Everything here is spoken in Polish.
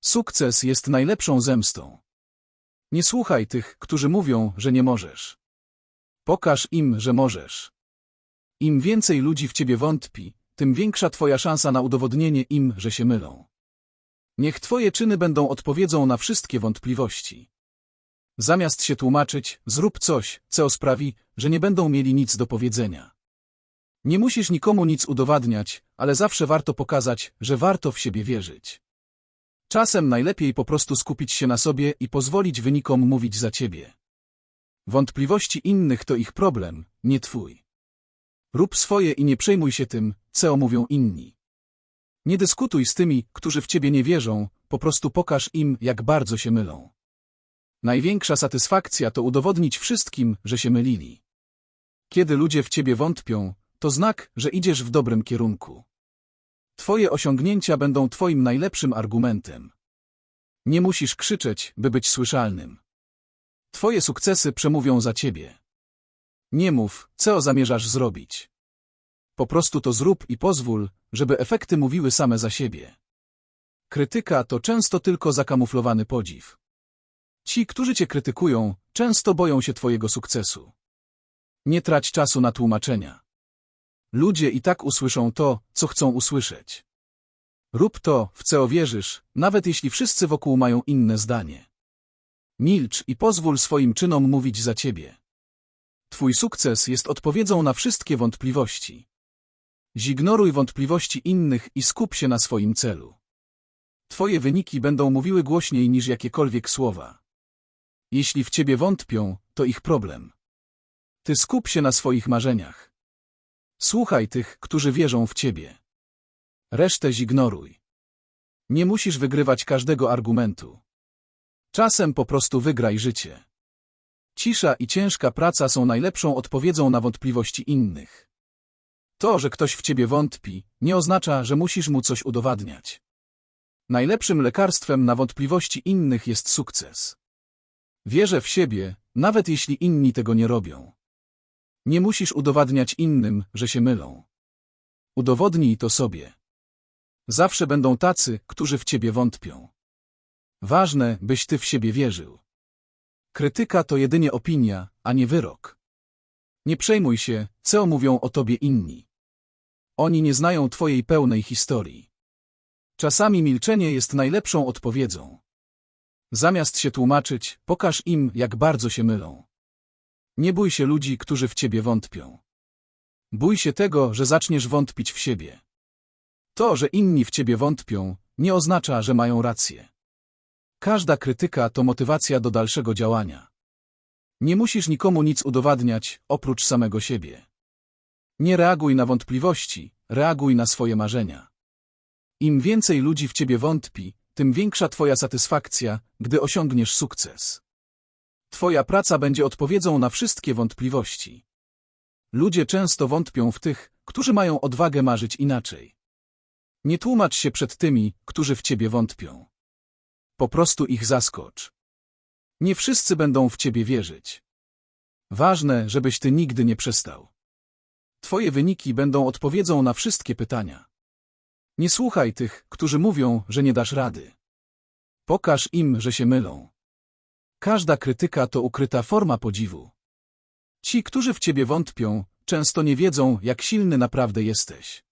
Sukces jest najlepszą zemstą. Nie słuchaj tych, którzy mówią, że nie możesz. Pokaż im, że możesz. Im więcej ludzi w ciebie wątpi, tym większa twoja szansa na udowodnienie im, że się mylą. Niech twoje czyny będą odpowiedzią na wszystkie wątpliwości. Zamiast się tłumaczyć, zrób coś, co sprawi, że nie będą mieli nic do powiedzenia. Nie musisz nikomu nic udowadniać, ale zawsze warto pokazać, że warto w siebie wierzyć. Czasem najlepiej po prostu skupić się na sobie i pozwolić wynikom mówić za ciebie. Wątpliwości innych to ich problem, nie twój. Rób swoje i nie przejmuj się tym, co mówią inni. Nie dyskutuj z tymi, którzy w ciebie nie wierzą, po prostu pokaż im, jak bardzo się mylą. Największa satysfakcja to udowodnić wszystkim, że się mylili. Kiedy ludzie w ciebie wątpią, to znak, że idziesz w dobrym kierunku. Twoje osiągnięcia będą twoim najlepszym argumentem. Nie musisz krzyczeć, by być słyszalnym. Twoje sukcesy przemówią za ciebie. Nie mów, co zamierzasz zrobić. Po prostu to zrób i pozwól, żeby efekty mówiły same za siebie. Krytyka to często tylko zakamuflowany podziw. Ci, którzy cię krytykują, często boją się twojego sukcesu. Nie trać czasu na tłumaczenia. Ludzie i tak usłyszą to, co chcą usłyszeć. Rób to, w co wierzysz, nawet jeśli wszyscy wokół mają inne zdanie. Milcz i pozwól swoim czynom mówić za ciebie. Twój sukces jest odpowiedzią na wszystkie wątpliwości. Zignoruj wątpliwości innych i skup się na swoim celu. Twoje wyniki będą mówiły głośniej niż jakiekolwiek słowa. Jeśli w ciebie wątpią, to ich problem. Ty skup się na swoich marzeniach. Słuchaj tych, którzy wierzą w ciebie. Resztę zignoruj. Nie musisz wygrywać każdego argumentu. Czasem po prostu wygraj życie. Cisza i ciężka praca są najlepszą odpowiedzią na wątpliwości innych. To, że ktoś w ciebie wątpi, nie oznacza, że musisz mu coś udowadniać. Najlepszym lekarstwem na wątpliwości innych jest sukces. Wierzę w siebie, nawet jeśli inni tego nie robią. Nie musisz udowadniać innym, że się mylą. Udowodnij to sobie. Zawsze będą tacy, którzy w ciebie wątpią. Ważne, byś ty w siebie wierzył. Krytyka to jedynie opinia, a nie wyrok. Nie przejmuj się, co mówią o tobie inni. Oni nie znają twojej pełnej historii. Czasami milczenie jest najlepszą odpowiedzią. Zamiast się tłumaczyć, pokaż im, jak bardzo się mylą. Nie bój się ludzi, którzy w ciebie wątpią. Bój się tego, że zaczniesz wątpić w siebie. To, że inni w ciebie wątpią, nie oznacza, że mają rację. Każda krytyka to motywacja do dalszego działania. Nie musisz nikomu nic udowadniać, oprócz samego siebie. Nie reaguj na wątpliwości, reaguj na swoje marzenia. Im więcej ludzi w ciebie wątpi, tym większa twoja satysfakcja, gdy osiągniesz sukces. Twoja praca będzie odpowiedzią na wszystkie wątpliwości. Ludzie często wątpią w tych, którzy mają odwagę marzyć inaczej. Nie tłumacz się przed tymi, którzy w ciebie wątpią. Po prostu ich zaskocz. Nie wszyscy będą w ciebie wierzyć. Ważne, żebyś ty nigdy nie przestał. Twoje wyniki będą odpowiedzią na wszystkie pytania. Nie słuchaj tych, którzy mówią, że nie dasz rady. Pokaż im, że się mylą. Każda krytyka to ukryta forma podziwu. Ci, którzy w ciebie wątpią, często nie wiedzą, jak silny naprawdę jesteś.